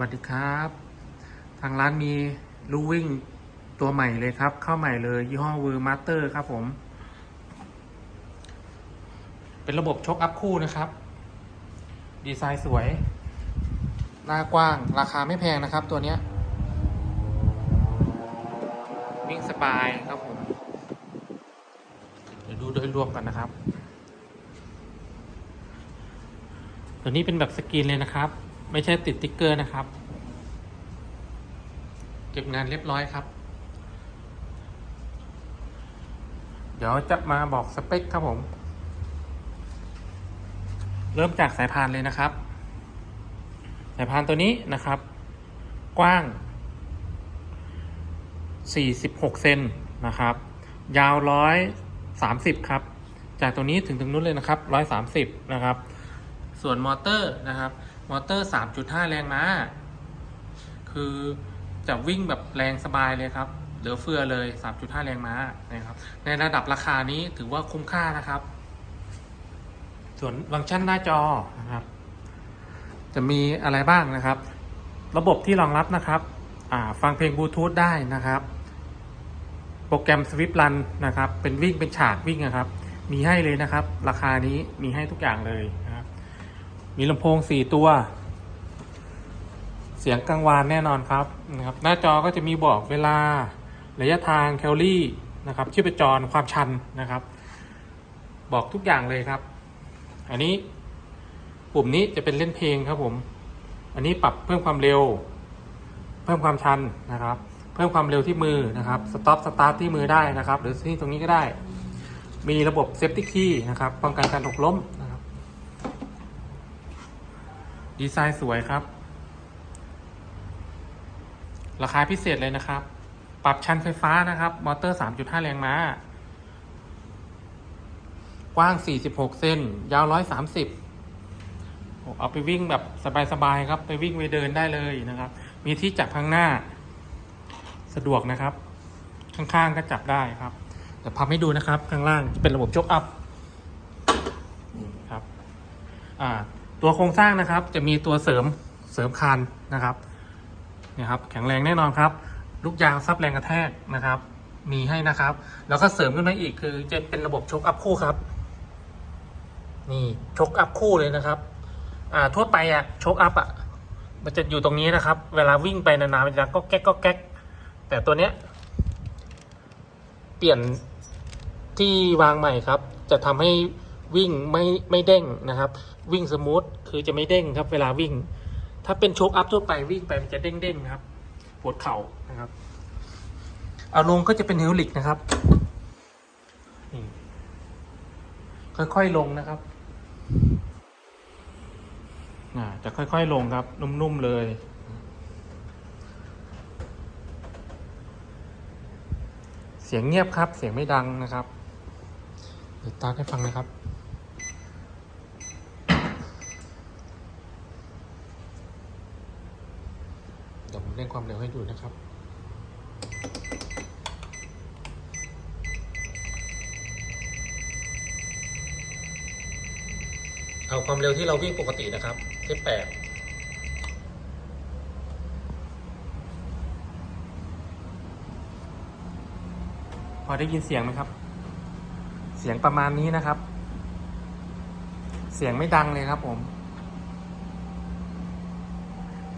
วัสดีครับ ทางร้านมีลูวิ่งตัวใหม่เลยครับ เข้าใหม่เลยยี่ห้อเวอร์มาสเตอร์ครับผม เป็นระบบชกอัพคู่นะครับ ดีไซน์สวย หน้ากว้าง ราคาไม่แพงนะครับตัวเนี้ย วิ่งสบายครับผม เดี๋ยวดูโดยรวมกันนะครับ ตัวนี้เป็นแบบสกรีนเลยนะครับ ไม่ใช่ติดติ๊กเกอร์นะครับ เก็บงานเรียบร้อยครับ เดี๋ยวจะมาบอกสเปคครับผม เริ่มจากสายพานเลยนะครับ สายพานตัวนี้นะครับ กว้าง 46 เซนนะครับ ยาว 130 ครับ จากตรงนี้ถึงตรงนู้นเลยนะครับ 130 นะครับ ส่วนมอเตอร์นะครับ มอเตอร์ 3.5 แรงม้า คือจะวิ่งแบบแรงสบายเลยครับ เหลือเฟือเลย 3.5 แรงม้านะครับ ในระดับราคานี้ถือว่าคุ้มค่านะครับ ส่วนฟังก์ชันหน้าจอนะครับ จะมีอะไรบ้างนะครับ ระบบที่รองรับนะครับอ่าฟังเพลงบลูทูธได้นะครับ โปรแกรม Swift Run นะครับ เป็นวิ่งเป็นฉากวิ่งนะครับ มีให้เลยนะครับ ราคานี้มีให้ทุกอย่างเลยนะครับ มีลำโพง4ตัว เสียงกังวานแน่นอนครับนะครับ หน้าจอก็จะมีบอกเวลาระยะทางแคลอรี่นะครับชีพจรความชันนะครับ บอกทุกอย่างเลยครับ อันนี้ปุ่มนี้จะเป็นเล่นเพลงครับผม อันนี้ปรับเพิ่มความเร็ว เพิ่มความชันนะครับ เพิ่มความเร็วที่มือนะครับสต็อปสตาร์ทที่มือได้นะครับ หรือที่ตรงนี้ก็ได้ มีระบบเซฟตี้คีย์นะครับป้องกันการตกล้มนะ ดีไซน์สวยครับ ราคาพิเศษเลยนะครับ ปรับชันไฟฟ้านะครับ มอเตอร์ 3.5 แรงม้า กว้าง 46 เซน ยาว 130 เอาไปวิ่งแบบสบายๆครับ ไปวิ่งไปเดินได้เลยนะครับ มีที่จับข้างหน้า สะดวกนะครับ ข้างๆก็จับได้ครับเดี๋ยวพับให้ดูนะครับ ข้างล่างจะเป็นระบบชกอัพครับ อ่า ตัวโครงสร้างนะครับ จะมีตัวเสริมเสริมคานนะครับเนี่ยครับ แข็งแรงแน่นอนครับ ลูกยางซับแรงกระแทกนะครับ มีให้นะครับ แล้วก็เสริมขึ้นมาอีกคือ จะเป็นระบบชกอัพคู่ครับ นี่ชกอัพคู่เลยนะครับ อ่าทั่วไปอะชกอัพอะมันจะอยู่ตรงนี้นะครับ เวลาวิ่งไปนานๆมันจะก็แก๊กก็แก๊กแต่ตัวเนี้ย เปลี่ยนที่วางใหม่ครับ จะทำให้ วิ่งไม่ไม่เด้งนะครับ วิ่งสมูทคือจะไม่เด้งครับเวลาวิ่ง ถ้าเป็นโชคอัพทั่วไปวิ่งไปมันจะเด้งเด้งครับปวดเข่านะครับ เอาลงก็จะเป็นเฮลิกนะครับค่อยๆลงนะครับจะค่อยๆลงครับ นุ่มๆเลยเสียงเงียบครับ เสียงไม่ดังนะครับ เดี๋ยวตาให้ฟังนะครับ เดี๋ยวผมเร่งความเร็วให้ดูนะครับเอาความเร็วที่เราวิ่งปกตินะครับที่แปดพอได้ยินเสียงไหมครับ เสียงประมาณนี้นะครับ เสียงไม่ดังเลยครับผม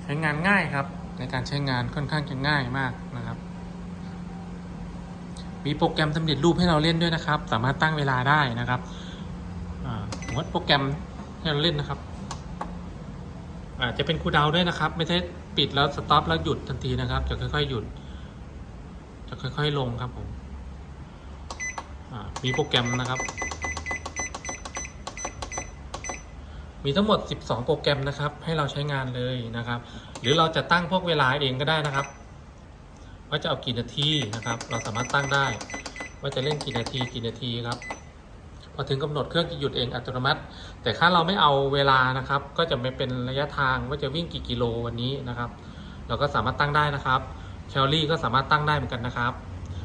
ใช้งานง่ายครับ ในการใช้งานค่อนข้างจะง่ายมากนะครับ มีโปรแกรมสำเร็จรูปให้เราเล่นด้วยนะครับ สามารถตั้งเวลาได้นะครับอ่าผมว่าโปรแกรมให้เราเล่นนะครับอาจจะเป็นคูดาวด้วยนะครับ ไม่ใช่ปิดแล้วสต็อปแล้วหยุดทันทีนะครับ จะค่อยๆหยุด จะค่อยๆลงครับผมมีโปรแกรมนะครับ มีทั้งหมด 12 โปรแกรมนะครับ ให้เราใช้งานเลยนะครับ หรือเราจะตั้งพวกเวลาเองก็ได้นะครับ ว่าจะเอากี่นาทีนะครับ เราสามารถตั้งได้ ว่าจะเล่นกี่นาทีกี่นาทีครับพอถึงกำหนดเครื่องจะหยุดเองอัตโนมัติ แต่ถ้าเราไม่เอาเวลานะครับ ก็จะไม่เป็นระยะทางว่าจะวิ่งกี่กิโลวันนี้นะครับ เราก็สามารถตั้งได้นะครับแคลอรี่ก็สามารถตั้งได้เหมือนกันนะครับ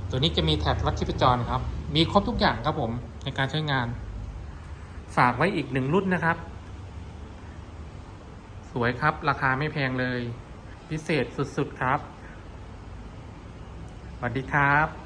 ตัวนี้จะมีแท็บวัดชีพจรครับ มีครบทุกอย่างครับผมในการใช้งาน ฝากไว้อีกหนึ่งรุ่นนะครับ สวยครับ ราคาไม่แพงเลย พิเศษสุดๆครับ สวัสดีครับ